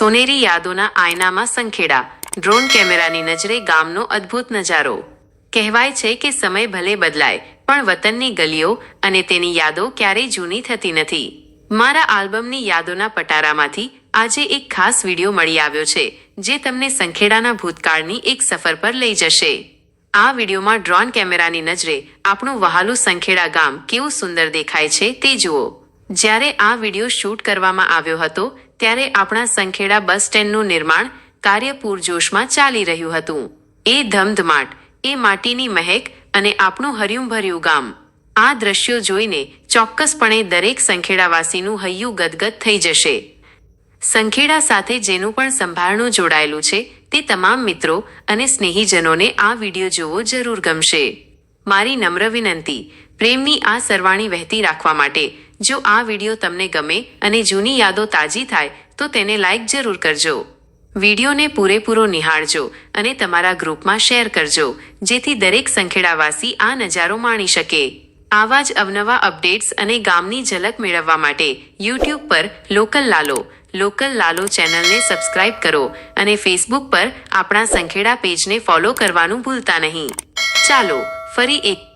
સોનેરી યાદોના આયનામાં સંખેડા. ડ્રોન કેમેરાની નજરે ગામનો અદ્ભુત નજારો. કહેવાય છે કે સમય ભલે બદલાય, પણ વતનની ગલીઓ અને તેની યાદો ક્યારેય જૂની થતી નથી. મારા આલ્બમની યાદોના પટારામાંથી આજે એક ખાસ વીડિયો મળી આવ્યો છે, જે તમને સંખેડાના ભૂતકાળની એક સફર પર લઈ જશે. આ વિડીયોમાં ડ્રોન કેમેરાની નજરે આપણું વહાલું સંખેડા ગામ કેવું સુંદર દેખાય છે તે જુઓ. જ્યારે આ વીડિયો શૂટ કરવામાં આવ્યો હતો ત્યારે આપણા સંખેડા બસ સ્ટેન્ડનું નિર્માણ કાર્ય પૂરજોશમાં ચાલી રહ્યું હતું. એ ધમધમાટ, એ માટીની મહેક અને આપણું હર્યુંભર્યું ગામ. આ દ્રશ્યો જોઈને ચોક્કસપણે દરેક સંખેડાવાસીનું હૈયું ગદગદ થઈ જશે. સંખેડા સાથે જેનું પણ સંભાળણું જોડાયેલું છે તે તમામ મિત્રો અને સ્નેહીજનોને આ વીડિયો જોવો જરૂર ગમશે. મારી નમ્ર વિનંતી, પ્રેમની આ સરવાણી વહેતી રાખવા માટે જો આ વીડિયો તમને ગમે અને જૂની યાદો તાજી થાય, તો તેને લાઇક જરૂર કરજો. વિડીયોને પૂરેપૂરો નિહાળજો અને તમારા ગ્રુપમાં શેર કરજો, જેથી દરેક સંખેડાવાસી આ નજારો માણી શકે. આવા જ અવનવા અપડેટ્સ અને ગામની ઝલક મેળવવા માટે યુટ્યુબ પર લોકલ લાલો લોકલ લાલો ચેનલને સબસ્ક્રાઇબ કરો અને ફેસબુક પર આપણા સંખેડા પેજને ફોલો કરવાનું ભૂલતા નહીં. ચાલો, ફરી એક